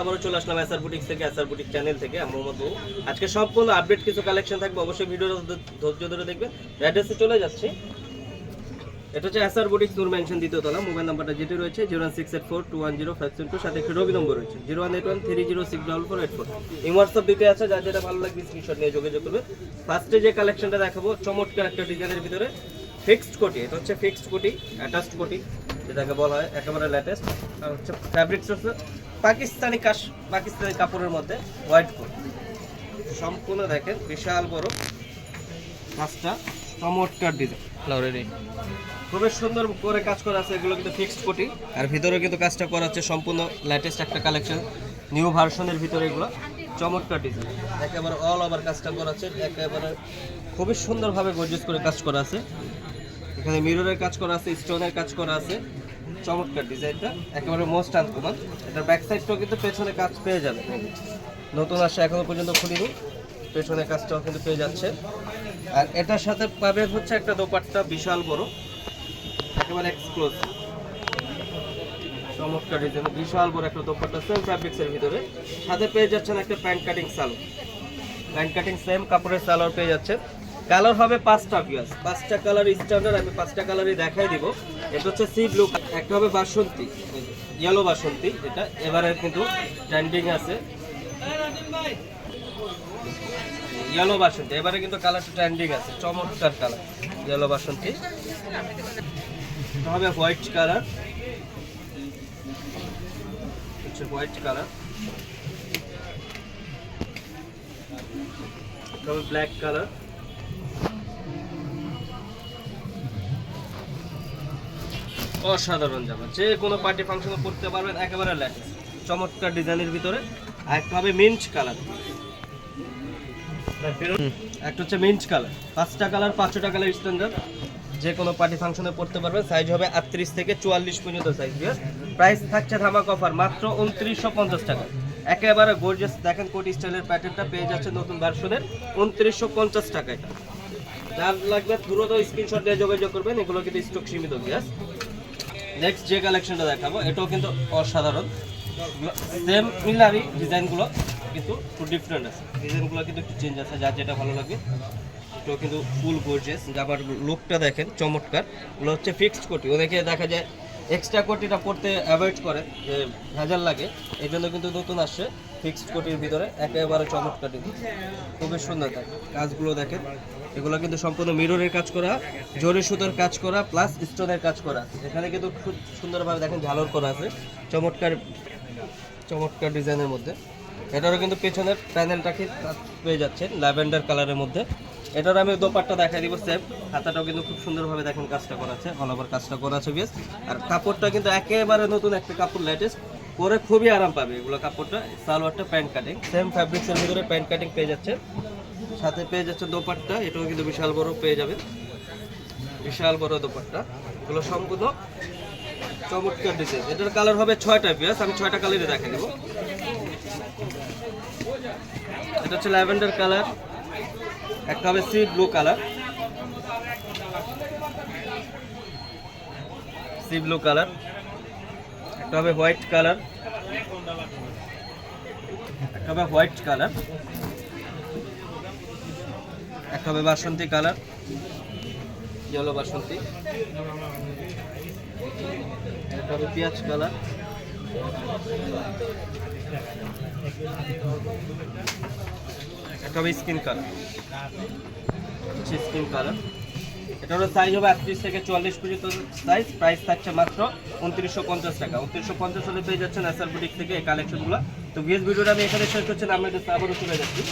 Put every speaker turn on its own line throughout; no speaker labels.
আবারও চলে আসলাম এসআর বুটিক থেকে এসআর বুটিক চ্যানেল থেকে। আমি মোহাম্মদ বাবু আজকে সম্পূর্ণ আপডেট কিছু কালেকশন থাকবে, অবশ্যই ভিডিওটা ধৈর্য ধরে দেখবেন। অ্যাড্রেসে চলে যাচ্ছি। এটা হচ্ছে এসআর বুটিক নূর মেনশন দ্বিতীয় মোবাইল নাম্বারটা যেটি রয়েছে zero six eight four two one zero five seven two সাথে রবি নম্বর রয়েছে zero one eight one three zero six double four eight four এই হোয়াটসঅ্যাপ দিতে আছে যার যেটা ভালো লাগবে স্ক্রিনশট নিয়ে যোগাযোগ করবে ফার্স্টে যে কালেকশনটা দেখাবো, চমৎকার একটা ডিজাইনের ভিতরে ফিক্সড কোটি, এটা হচ্ছে ফিক্সড কোটি অ্যাটাচড কোটি, যেটাকে বলা হয়, একেবারে লেটেস্ট আর হচ্ছে ফ্যাব্রিক্স পাকিস্তানি কাশ পাকিস্তানি কাপড়ের মধ্যে হোয়াইট কোট। সম্পূর্ণ দেখেন বিশাল বড় কাজটা চমৎকার ডিজাইন
লাউরেরি
খুবই সুন্দর করে কাজ করা আছে এগুলো কিন্তু ফিক্সড কোটি আর ভিতরে কিন্তু কাজটা করা হচ্ছে সম্পূর্ণ লেটেস্ট একটা কালেকশন নিউ ভার্সনের ভিতরে এগুলো। চমৎকার ডিজাইন একেবারে অল ওভার কাজটা করা আছে একেবারে খুবই সুন্দরভাবে গর্জিয়াস করে কাজ করা আছে। এখানে মিররের কাজ করা আছে স্টোনের কাজ করা আছে। চমৎকার ডিজাইনটা, একেবারে মোস্ট আনকমন এটার ব্যাক সাইডটাও কিন্তু পেছনে কাজ পেয়ে যাবে। নতুন আসে এখনও পর্যন্ত খুলিনি, পেছনে কাজটাও কিন্তু পেয়ে যাচ্ছে। আর এটার সাথে পাবেন হচ্ছে একটা দোপাট্টা বিশাল বড়, একেবারে এক্সক্লুসিভ চমৎকার ডিজাইন, বিশাল বড় একটা দোপাট্টা সেম ফ্যাব্রিক্সের ভিতরে। সাথে পেয়ে যাচ্ছেন একটা pant cutting salwar pant cutting same কাপড়ের সালোয়ার পেয়ে যাচ্ছেন। কালার হবে পাঁচটা পিয়াস পাঁচটা কালার স্ট্যান্ডার্ড আমি পাঁচটা কালারই দেখাই দিব। এটা হচ্ছে সি ব্লু একটা হবে বাসন্তী ইয়েলো বাসন্তী, এটা এবারে কিন্তু ট্রেন্ডিং আছে। ইয়েলো বাসন্তী, এবারে কিন্তু কালারটা ট্রেন্ডিং আছে, চমৎকার কালার ইয়েলো বাসন্তী। এটা হবে হোয়াইট কালার হচ্ছে হোয়াইট কালার এটা হবে ব্ল্যাক কালার অসাধারণ জামা। যে কোনো পার্টি ফাংশনে পড়তে পারবেন, একেবারে লেটেস্ট। চমৎকার ডিজাইনের ভিতরে, আর একটা হবে মিন্ট কালার একটা হচ্ছে মিন্ট কালার পাঁচটা কালার পাঁচশোটা কালার স্ট্যান্ডার্ড যে কোনো পার্টি ফাংশনে পড়তে পারবেন সাইজ হবে আটত্রিশ থেকে চুয়াল্লিশ পর্যন্ত সাইজ প্রাইস থাকছে ধামাক অফার মাত্র উনত্রিশশো পঞ্চাশ টাকা। একেবারে গর্জিয়াস দেখেন কোটি স্টাইলের প্যাটার্নটা পেয়ে যাচ্ছে নতুন ভার্সনের উনত্রিশশো পঞ্চাশ টাকা এটা। যার লাগবে দ্রুত স্ক্রিনশট দিয়ে যোগাযোগ করবেন, এগুলো কিন্তু স্টক সীমিত গ্যাস নেক্সট যে কালেকশনটা দেখাবো, এটাও কিন্তু অসাধারণ। সেম মিলারি ডিজাইনগুলো কিন্তু একটু ডিফারেন্ট আছে। ডিজাইনগুলো কিন্তু একটু চেঞ্জ আছে, যার যেটা ভালো লাগে। এটাও কিন্তু ফুল গোর্জেস আবার লুকটা দেখেন, চমৎকার। ওগুলো হচ্ছে ফিক্সড কোটি ওদেরকে দেখা যায় এক্সট্রা কোটিটা পড়তে অ্যাভয়েড করে, যে ভেজাল লাগে, এই জন্য কিন্তু নতুন আসছে ফিক্সড কোটির ভিতরে, একেবারে চমৎকার ডিজাইন। খুবই সুন্দর থাকে কাজগুলো দেখেন। এগুলো কিন্তু সম্পূর্ণ মিররের কাজ করা, জরি সুতোর কাজ করা প্লাস স্টোনের কাজ করা। এখানে কিন্তু খুব সুন্দরভাবে দেখেন ঝালর করা আছে, চমৎকার চমৎকার ডিজাইনের মধ্যে। এটারও কিন্তু পেছনের প্যানেলটাকে পেয়ে যাচ্ছেন, ল্যাভেন্ডার কালারের মধ্যে। এটার আমি দোপাট্টা দেখাই দিব সেম হাতাটাও কিন্তু খুব সুন্দরভাবে দেখেন কাজটা করা আছে অল ওভার কাজটা করা আছে বেশ আর কাপড়টা কিন্তু একেবারে নতুন একটা কাপড় লেটেস্ট পরে খুবই আরাম পাবে এগুলো কাপড়টা, সালোয়ারটা প্যান্ট কাটিং সেম ফ্যাব্রিক্সের ভিতরে প্যান্ট কাটিং পেয়ে যাচ্ছে। সাথে পেয়ে যাচ্ছে দোপাট্টা, এটাও কিন্তু বিশাল বড় পেয়ে যাবে। বিশাল বড় দোপাট্টা। এগুলো সম্পূর্ণ চমৎকার ডিজাইন এটার কালার হবে ছয়টা পিয়াস আমি ছয়টা কালারই দেখা দেবো। এটা হচ্ছে ল্যাভেন্ডার কালার একটা হবে sea blue colour sea blue colour একটা হবে হোয়াইট কালার একটা হবে হোয়াইট কালার একটা হবে বাসন্তী কালার ইয়েলো বাসন্তী। একটা হবে পেঁয়াজ কালার একটা হবে স্কিন কালার স্কিন কালার এটারও সাইজ হবে আটত্রিশ থেকে চুয়াল্লিশ পর্যন্ত সাইজ প্রাইস থাকছে মাত্র উনত্রিশশো পঞ্চাশ টাকা। উনত্রিশশো পঞ্চাশ হলে পেয়ে যাচ্ছেন এসআর বুটিক থেকে এই কালেকশনগুলো তো ভিএস ভিডিওটা আমি এখানে শেষ করছি আমরা আবারও চলে যাচ্ছি।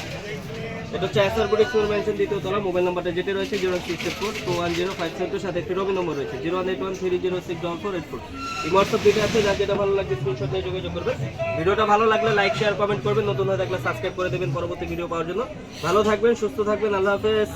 এটা হচ্ছে এসআর বুটিক ফোর মেনশন দ্বিতীয় তলা মোবাইল নাম্বারটা যেটা রয়েছে zero six four two one zero five seven সাথে একটি রবি নম্বর রয়েছে zero one eight one three zero six double four eight four এই হোয়াটসঅ্যাপ দিতে আছে, যার যেটা ভালো লাগবে স্ক্রিনশট দিয়ে যোগাযোগ করবেন। ভিডিওটা ভালো লাগলে লাইক শেয়ার কমেন্ট করবেন, নতুন হয়ে থাকলে সাবস্ক্রাইব করে দেবেন পরবর্তী ভিডিও পাওয়ার জন্য। ভালো থাকবেন, সুস্থ থাকবেন, আল্লাহ হাফেজ।